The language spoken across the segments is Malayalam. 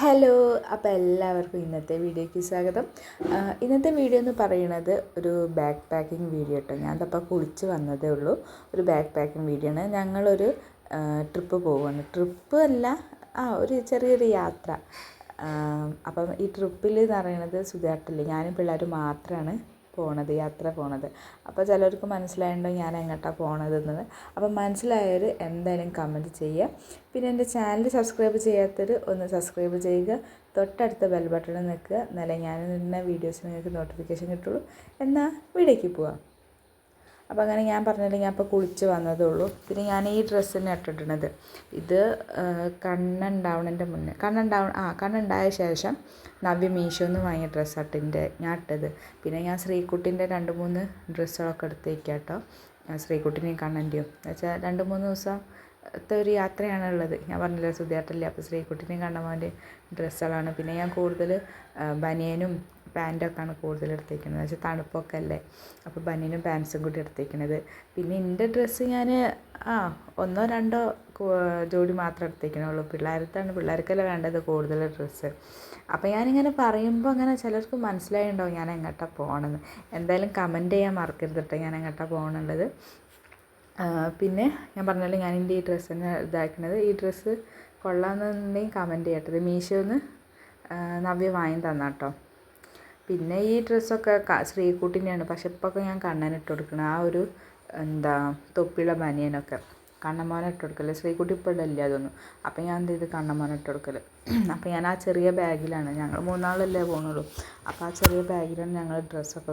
ഹലോ അപ്പോൾ എല്ലാവർക്കും ഇന്നത്തെ വീഡിയോയ്ക്ക് സ്വാഗതം. ഇന്നത്തെ വീഡിയോ എന്ന് പറയുന്നത് ഒരു ബാക്ക് പാക്കിംഗ് വീഡിയോ കേട്ടോ. ഞാൻ അപ്പോൾ കുളിച്ച് വന്നതേ ഉള്ളൂ. ഒരു ബാക്ക് പാക്കിംഗ് വീഡിയോ ആണ്. ഞങ്ങളൊരു ട്രിപ്പ് പോവുകയാണ് ട്രിപ്പ് അല്ല ആ ഒരു ചെറിയൊരു യാത്ര. അപ്പം ഈ ട്രിപ്പിൽ എന്ന് പറയുന്നത് സുധാട്ടില്ല ഞാനും പിള്ളേരും മാത്രമാണ് പോണത് യാത്ര പോണത്. അപ്പോൾ ചിലർക്ക് മനസ്സിലായിട്ടുണ്ടോ ഞാൻ എങ്ങോട്ടാണ് പോണതെന്നത് അപ്പോൾ മനസ്സിലായവർ എന്തായാലും കമന്റ് ചെയ്യുക. പിന്നെ എന്റെ ചാനൽ സബ്സ്ക്രൈബ് ചെയ്യാത്തവർ ഒന്ന് സബ്സ്ക്രൈബ് ചെയ്യുക. തൊട്ടടുത്ത ബെൽ ബട്ടണിൽ നിൽക്കുക. എന്നാലേ ഞാൻ ഇടുന്ന വീഡിയോസ് നിങ്ങൾക്ക് നോട്ടിഫിക്കേഷൻ കിട്ടുള്ളൂ. എന്നാൽ വീഡിയോയ്ക്ക് പോവാം. അപ്പോൾ അങ്ങനെ ഞാൻ പറഞ്ഞില്ല ഞാൻ അപ്പോൾ കുളിച്ച് വന്നതേ ഉള്ളൂ പിന്നെ ഞാൻ ഈ ഡ്രസ്സിന് ഇട്ടിട്ടുള്ളത്. ഇത് കണ്ണുണ്ടാവണതിന്റെ മുന്നേ കണ്ണുണ്ടാവ ആ കണ്ണുണ്ടായ ശേഷം നവ്യ മീഷോന്ന് വാങ്ങിയ ഡ്രസ്സാട്ടിന്റെ ഞാൻ ഇട്ടത്. പിന്നെ ഞാൻ ശ്രീകുട്ടിന്റെ രണ്ട് മൂന്ന് ഡ്രസ്സുകളൊക്കെ എടുത്തേക്കാം കേട്ടോ ശ്രീക്കുട്ടിനെയും കണ്ണന്റെയും എന്നുവെച്ചാൽ രണ്ട് മൂന്ന് ദിവസം ത്തെ ഒരു യാത്രയാണ് ഉള്ളത്. ഞാൻ പറഞ്ഞില്ല സുധിയാട്ടല്ലേ അപ്പോൾ ശ്രീകുട്ടിനെയും കണ്ണമാന്റെ ഡ്രസ്സുകളാണ്. പിന്നെ ഞാൻ കൂടുതൽ ബനിയനും പാന്റൊക്കെയാണ് കൂടുതൽ എടുത്തേക്കുന്നത്. വെച്ചാൽ തണുപ്പൊക്കെ അല്ലേ അപ്പോൾ ബനിയനും പാൻസും കൂടി എടുത്തേക്കുന്നത് പിന്നെ എന്റെ ഡ്രസ്സ് ഞാൻ ആ ഒന്നോ രണ്ടോ ജോഡി മാത്രമേ എടുത്തേക്കണുള്ളൂ. പിള്ളേർക്കാണ് പിള്ളേർക്കല്ലേ വേണ്ടത് കൂടുതൽ ഡ്രസ്സ്. അപ്പോൾ ഞാനിങ്ങനെ പറയുമ്പോൾ അങ്ങനെ ചിലർക്ക് മനസ്സിലായിണ്ടോ ഞാൻ എങ്ങോട്ടാണ് പോകണമെന്ന് എന്തായാലും കമന്റ് ചെയ്യാൻ മറക്കരുത് കേട്ടോ ഞാൻ എങ്ങോട്ടാണ് പോകണുള്ളത് പിന്നെ ഞാൻ പറഞ്ഞല്ലോ ഞാൻ എന്റെ ഈ ഡ്രസ്സ് തന്നെ ഇതാക്കുന്നത് ഈ ഡ്രസ്സ് കൊള്ളാമെന്നുണ്ടെങ്കിൽ കമന്റ് ചെയ്യട്ടത് മീഷോന്ന് നവ്യ വാങ്ങി തന്ന കേട്ടോ പിന്നെ ഈ ഡ്രസ്സൊക്കെ ശ്രീകുട്ടിന്റെയാണ് പക്ഷെ ഇപ്പോൾ ഞാൻ കണ്ണനിട്ട് കൊടുക്കണം. ആ ഒരു എന്താ തൊപ്പിയുള്ള ബനിയനൊക്കെ കണ്ണമ്മോനെ ഇട്ട് കൊടുക്കൽ. ശ്രീകുട്ടി ഇപ്പോൾ ഇടില്ല അതൊന്നും അപ്പം ഞാൻ എന്ത് ചെയ്ത് കണ്ണമ്മോനെ ഇട്ട് കൊടുക്കൽ. അപ്പം ഞാൻ ആ ചെറിയ ബാഗിലാണ്. ഞങ്ങൾ മൂന്നാളല്ലേ പോകുന്നുള്ളൂ അപ്പോൾ ആ ചെറിയ ബാഗിലാണ് ഞങ്ങൾ ഡ്രസ്സൊക്കെ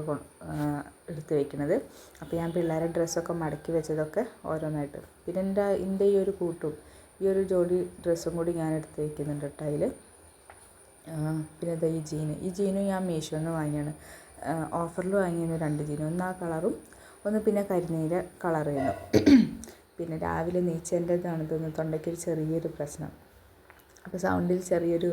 എടുത്ത് വെക്കുന്നത് അപ്പോൾ ഞാൻ പിള്ളേരെ ഡ്രസ്സൊക്കെ മടക്കി വെച്ചതൊക്കെ ഓരോന്നായിട്ട്. പിന്നെ എന്റെ എന്റെ ഈ ഒരു കൂട്ടും ഈ ഒരു ജോഡി ഡ്രസ്സും കൂടി ഞാൻ എടുത്ത് വെക്കുന്നുണ്ട് കേട്ടോ അതിൽ പിന്നെ ദാ ഈ ജീന്. ഈ ജീനും ഞാൻ മീഷോന്ന് വാങ്ങിയാണ്. ഓഫറിൽ വാങ്ങിയിരുന്നു രണ്ട് ജീനും. ഒന്ന് ആ കളറും ഒന്ന് പിന്നെ കരിനീല കളറായിരുന്നു പിന്നെ രാവിലെ നീച്ചേന്റെതാണ് തോന്നുന്നു. തൊണ്ടയ്ക്കൊരു ചെറിയൊരു പ്രശ്നം. അപ്പോൾ സൗണ്ടിൽ ചെറിയൊരു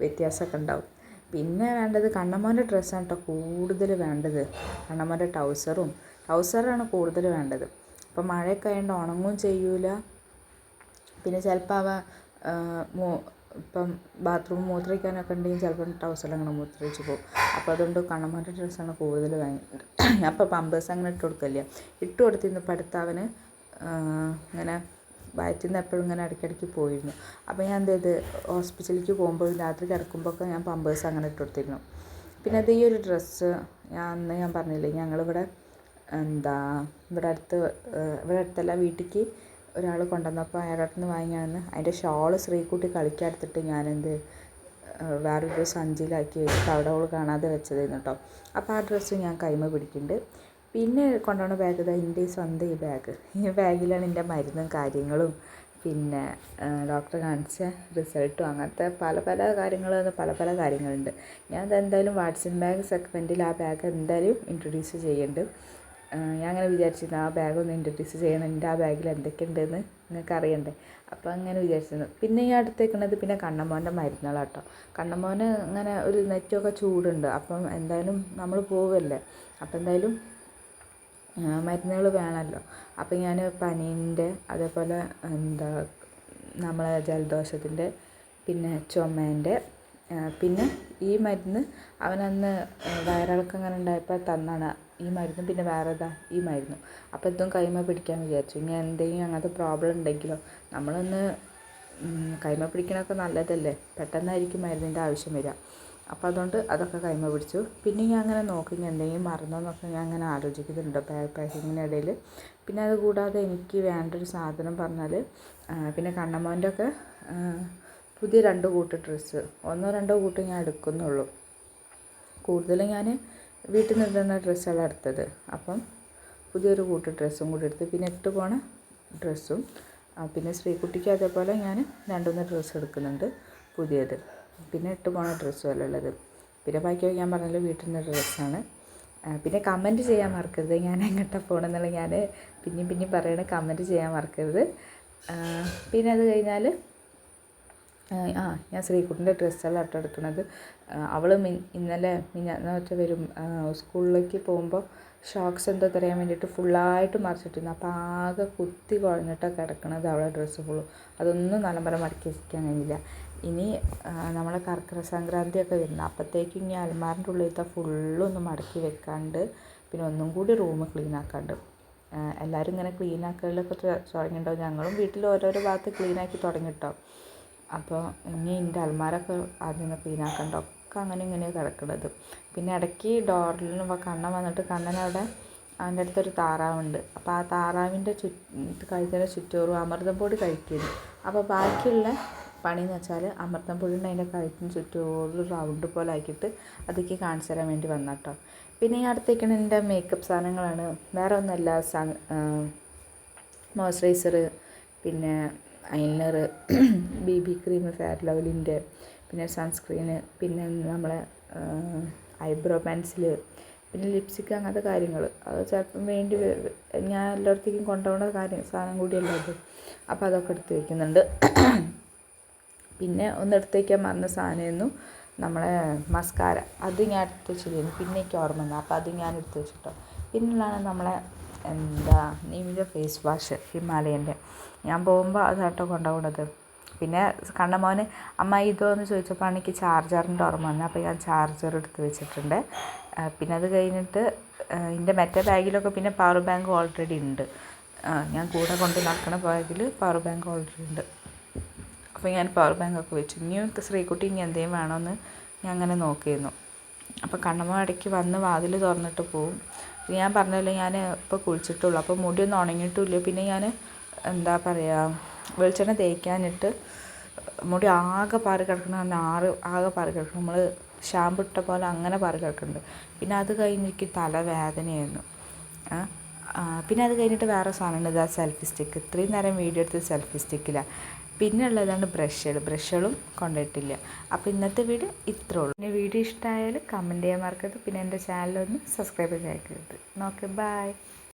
വ്യത്യാസമൊക്കെ ഉണ്ടാവും. പിന്നെ വേണ്ടത് കണ്ണമ്മോന്റെ ഡ്രസ്സാണ് കേട്ടോ കൂടുതൽ വേണ്ടത്. കണ്ണമ്മോന്റെ ടൗസറും ടൗസറാണ് കൂടുതൽ വേണ്ടത്. അപ്പോൾ മഴയൊക്കെ ആയതുകൊണ്ട് ഉണങ്ങും ചെയ്യൂല. പിന്നെ ചിലപ്പോൾ അവ ഇപ്പം ബാത്റൂം മൂത്രമൊഴിക്കാനൊക്കെ ഉണ്ടെങ്കിൽ ചിലപ്പം ട്രൗസറിൽ അങ്ങനെ മൂത്രമൊഴിച്ച് പോകും. അപ്പോൾ അതുകൊണ്ട് കണ്ണന്മാരുടെ ഡ്രസ്സാണ് കൂടുതൽ ഞാൻ അപ്പോൾ പമ്പേഴ്സ് അങ്ങനെ ഇട്ട് കൊടുക്കില്ല ഇട്ട് കൊടുത്തിരുന്നു ഇപ്പം ഇങ്ങനെ വയറ്റിൽ നിന്ന് എപ്പോഴും ഇങ്ങനെ ഇടയ്ക്കിടയ്ക്ക് പോയിരുന്നു. അപ്പോൾ ഞാൻ എന്ത് ചെയ്ത്? ഹോസ്പിറ്റലിലേക്ക് പോകുമ്പോൾ രാത്രി കിടക്കുമ്പോഴൊക്കെ ഞാൻ പമ്പേഴ്സ് അങ്ങനെ ഇട്ട് കൊടുത്തിരുന്നു. പിന്നെ അത് ഈ ഒരു ഡ്രസ്സ് ഞാൻ അന്ന് ഞാൻ പറഞ്ഞില്ലേ ഞങ്ങളിവിടെ എന്താ ഇവിടെ അടുത്ത് ഇവിടെ അടുത്തല്ല വീട്ടിലേക്ക് ഒരാൾ കൊണ്ടുവന്നപ്പോൾ അയാളുടെ നിന്ന് വാങ്ങിയാണെന്ന്. അതിന്റെ ഷോൾ ശ്രീകുട്ടി കളിക്കാടുത്തിട്ട് ഞാനെന്ത് വേറൊരു സഞ്ചിയിലാക്കി വെച്ചിട്ട് അവിടെ അവൾ കാണാതെ വെച്ചതായിരുന്നു കേട്ടോ. അപ്പോൾ ആ ഡ്രസ്സ് ഞാൻ കൈമ പിടിക്കുന്നുണ്ട്. പിന്നെ കൊണ്ടുപോകുന്ന ബാഗ് ഇതാ എന്റെ സ്വന്തം ഈ ബാഗ് ഈ ബാഗിലാണ് എന്റെ മരുന്നും കാര്യങ്ങളും. പിന്നെ ഡോക്ടറെ കാണിച്ച റിസൾട്ടും അങ്ങനത്തെ പല പല കാര്യങ്ങൾ പല പല കാര്യങ്ങളുണ്ട്. ഞാൻ എന്തായാലും വാട്സൺ ബാഗ് സെഗ്മെന്റിൽ ആ ബാഗ് എന്തായാലും ഇൻട്രൊഡ്യൂസ് ചെയ്യുന്നുണ്ട് ഞാൻ അങ്ങനെ വിചാരിച്ചിരുന്നു ആ ബാഗ് ഒന്ന് ഇൻട്രൊഡ്യൂസ് ചെയ്യണം എന്റെ ആ ബാഗിൽ എന്തൊക്കെയുണ്ടെന്ന് നിങ്ങൾക്ക് അറിയണ്ടേ? അപ്പോൾ അങ്ങനെ വിചാരിച്ചിരുന്നു. പിന്നെ ഈ അടുത്തേക്കുന്നത് പിന്നെ കണ്ണമ്മോന്റെ മരുന്നുകൾ കേട്ടോ കണ്ണമ്മോന് അങ്ങനെ ഒരു നെറ്റൊക്കെ ചൂടുണ്ട് അപ്പം എന്തായാലും നമ്മൾ പോവല്ലേ? അപ്പം എന്തായാലും മരുന്നുകൾ വേണമല്ലോ അപ്പം ഞാൻ പനീന്റെ അതേപോലെ എന്താ നമ്മളെ ജലദോഷത്തിന്റെ പിന്നെ ചുമേന്റെ പിന്നെ ഈ മരുന്ന് അവനന്ന് വയറിളക്കം അങ്ങനെ ഉണ്ടായപ്പോൾ തന്നാണ്. ഈ മരുന്നും പിന്നെ വേറെ ഇതാ ഈ മരുന്നും. അപ്പോൾ ഇതും കൈമ പിടിക്കാൻ വിചാരിച്ചു. ഇനി എന്തെങ്കിലും അങ്ങനത്തെ പ്രോബ്ലം ഉണ്ടെങ്കിലോ നമ്മളൊന്ന് കൈമ പിടിക്കണമൊക്കെ നല്ലതല്ലേ? പെട്ടെന്നായിരിക്കും മരുന്നിന്റെ ആവശ്യം വരിക അപ്പോൾ അതുകൊണ്ട് അതൊക്കെ കൈമ പിടിച്ചു. പിന്നെ ഞാൻ അങ്ങനെ നോക്കി ഞാൻ എന്തെങ്കിലും മറന്നോന്നൊക്കെ ഞാൻ അങ്ങനെ ആലോചിക്കുന്നുണ്ട്. ബാഗ് പാക്കിങ്ങിനിടയിൽ പിന്നെ അത് കൂടാതെ എനിക്ക് വേണ്ടൊരു സാധനം പറഞ്ഞാൽ പിന്നെ കണ്ണമ്മോന്റെ ഒക്കെ പുതിയ രണ്ട് കൂട്ട് ഡ്രസ്സ്. ഒന്നോ രണ്ടോ കൂട്ട് ഞാൻ എടുക്കുന്നുള്ളൂ. കൂടുതലും ഞാൻ വീട്ടിൽ നിന്ന് ഇടുന്ന ഡ്രസ്സാണ് എടുത്തത് അപ്പം പുതിയൊരു കൂട്ട് ഡ്രസ്സും കൂടി എടുത്ത് പിന്നെ ഇട്ട് പോണ ഡ്രസ്സും. പിന്നെ ശ്രീകുട്ടിക്ക് അതേപോലെ ഞാൻ രണ്ടുമൂന്ന് ഡ്രസ്സ് എടുക്കുന്നുണ്ട് പുതിയത്. പിന്നെ ഇട്ട് പോണ ഡ്രസ്സും അല്ല ഉള്ളത്. പിന്നെ ബാക്കി ഞാൻ പറഞ്ഞല്ലോ വീട്ടിൽ നിന്ന് ഡ്രസ്സാണ്. പിന്നെ കമന്റ് ചെയ്യാൻ മറക്കരുത്. ഞാൻ എങ്ങോട്ടാണ് പോകണമെന്നുള്ള ഞാൻ പിന്നെയും പിന്നെയും പറയണ കമന്റ് ചെയ്യാൻ മറക്കരുത്. പിന്നെ അത് കഴിഞ്ഞാൽ ആ ഞാൻ ശ്രീകുട്ടിന്റെ ഡ്രസ്സല്ല കേട്ടോ എടുക്കുന്നത്. അവൾ ഇന്നലെ മിഞ്ഞാന്ന് വെച്ചാൽ വരും സ്കൂളിലേക്ക് പോകുമ്പോൾ ഷോക്സ് എന്തോ തരാൻ വേണ്ടിയിട്ട് ഫുള്ളായിട്ട് മറിച്ചിട്ടിരുന്നു. അപ്പോൾ ആകെ കുത്തി കുഴഞ്ഞിട്ടാണ് കിടക്കണത് അവളെ ഡ്രസ്സ് ഫുള്ളും. അതൊന്നും നല്ലപോലെ മടക്കി വെക്കാൻ കഴിഞ്ഞില്ല ഇനി നമ്മളെ കർക്കിടക സംക്രാന്തിയൊക്കെ വരുന്നത് അപ്പോഴത്തേക്കും ഇനി അലമാറിന്റെ ഉള്ളിലത്തെ ഫുള്ളൊന്ന് മടക്കി വെക്കാണ്ട് പിന്നെ ഒന്നും കൂടി റൂം ക്ലീൻ ആക്കാണ്ട്. എല്ലാവരും ഇങ്ങനെ ക്ലീൻ ആക്കലൊക്കെ തുടങ്ങിയിട്ടുണ്ടാവും ഞങ്ങളും വീട്ടിൽ ഓരോരോ ഭാഗത്ത് ക്ലീൻ ആക്കി തുടങ്ങിട്ടോ. അപ്പോൾ ഇനി എന്റെ അലമാരൊക്കെ ആദ്യം ഒന്ന് ഒക്കെ അങ്ങനെ ഇങ്ങനെ കിടക്കുന്നത് പിന്നെ ഇടയ്ക്ക് ഡോറിൽ കണ്ണൻ വന്നിട്ട് കണ്ണനവിടെ അവന്റെ അടുത്തൊരു താറാവുണ്ട്. അപ്പോൾ ആ താറാവിന്റെ ചു കഴിക്കുന്ന ചുറ്റോറും അമൃതം പൊടി കഴിക്കുന്നു. അപ്പോൾ ബാക്കിയുള്ള പണിയെന്ന് വെച്ചാൽ അമൃതം പൊടി കൊണ്ട് അതിന്റെ കഴുത്തിന് ചുറ്റോറും റൗണ്ട് പോലെ ആക്കിയിട്ട് അതൊക്കെ കാണിച്ചു തരാൻ വേണ്ടി വന്നട്ടോ പിന്നെ ഈ അടുത്തേക്കാണ് എന്റെ മേക്കപ്പ് സാധനങ്ങളാണ്. വേറെ ഒന്നുമല്ല സാ മോയ്സ്ചറൈസർ പിന്നെ eyeliner B B cream fair ലവലിന്റെ പിന്നെ സൺസ്ക്രീന് പിന്നെ നമ്മളെ ഐബ്രോ പെൻസിൽ പിന്നെ ലിപ്സ്റ്റിക്ക് അങ്ങനത്തെ കാര്യങ്ങൾ അത് ചിലപ്പം വേണ്ടി ഞാൻ എല്ലായിടത്തേക്കും കൊണ്ടുപോകുന്ന കാര്യം സാധനം കൂടിയല്ല അത്. അപ്പോൾ അതൊക്കെ എടുത്ത് വയ്ക്കുന്നുണ്ട് പിന്നെ ഒന്ന് എടുത്ത് വയ്ക്കാൻ മറന്ന സാധനമായിരുന്നു നമ്മളെ മസ്കാര. അത് ഞാൻ എടുത്ത് വെച്ചിരുന്നു പിന്നെ എനിക്ക് ഓർമ്മ വന്നു. അപ്പോൾ അത് ഞാൻ എടുത്ത് വെച്ചിട്ടോ. പിന്നുള്ളതാണ് നമ്മളെ എന്താ നിവിന്റെ ഫേസ് വാഷ് ഹിമാലയന്റെ. ഞാൻ പോകുമ്പോൾ അതാട്ടോ കൊണ്ടുപോകുന്നത്. പിന്നെ കണ്ണമോന് അമ്മ ഇതോ എന്ന് ചോദിച്ചപ്പോൾ എനിക്ക് ചാർജറിന്റെ ഓർമ്മ വന്നു. അപ്പോൾ ഞാൻ ചാർജർ എടുത്ത് വെച്ചിട്ടുണ്ട്. പിന്നെ അത് കഴിഞ്ഞിട്ട് എന്റെ മറ്റേ ബാഗിലൊക്കെ പിന്നെ പവർ ബാങ്ക് ഓൾറെഡി ഉണ്ട്. ഞാൻ കൂടെ കൊണ്ട് നടക്കണ ബാഗിൽ പവർ ബാങ്ക് ഓൾറെഡി ഉണ്ട്. അപ്പോൾ ഞാൻ പവർ ബാങ്ക് ഒക്കെ വെച്ചു. ഇനി എനിക്ക് ശ്രീകുട്ടി ഇനി എന്തെങ്കിലും വേണമെന്ന് ഞാൻ അങ്ങനെ നോക്കിയിരുന്നു. അപ്പോൾ കണ്ണമ്മ ഇടയ്ക്ക് വന്ന് വാതിൽ തുറന്നിട്ട് പോവും. ഞാൻ പറഞ്ഞല്ലോ ഞാൻ ഇപ്പോൾ കുളിച്ചിട്ടുള്ളൂ. അപ്പോൾ മുടിയൊന്നും ഉണങ്ങിയിട്ടില്ല. പിന്നെ ഞാൻ എന്താ പറയുക വെളിച്ചെണ്ണ തേക്കാനിട്ട് മുടി ആകെ പാറി കിടക്കുന്ന പറഞ്ഞാൽ ആറ് ആകെ പാറി കിടക്കണം. നമ്മൾ ഷാമ്പു ഇട്ട പോലെ അങ്ങനെ പാറി കിടക്കുന്നുണ്ട് പിന്നെ അത് കഴിഞ്ഞ് എനിക്ക് തലവേദനയായിരുന്നു. പിന്നെ അത് കഴിഞ്ഞിട്ട് വേറെ സാധനമുണ്ട്. ഇതാ സെൽഫി സ്റ്റിക്ക് ഇത്രയും നേരം വീഡിയോ എടുത്ത് സെൽഫി സ്റ്റിക്കിലാണ് പിന്നെ ഉള്ളതാണ് ബ്രഷുകൾ. ബ്രഷുകളും കൊണ്ടിട്ടില്ല. അപ്പോൾ ഇന്നത്തെ വീഡിയോ ഇത്രേ ഉള്ളൂ. പിന്നെ വീഡിയോ ഇഷ്ടമായാൽ കമന്റ് ചെയ്യാൻ മറക്കരുത്. പിന്നെ എന്റെ ചാനലൊന്ന് സബ്സ്ക്രൈബ് ചെയ്ത് നോക്കെ ബൈ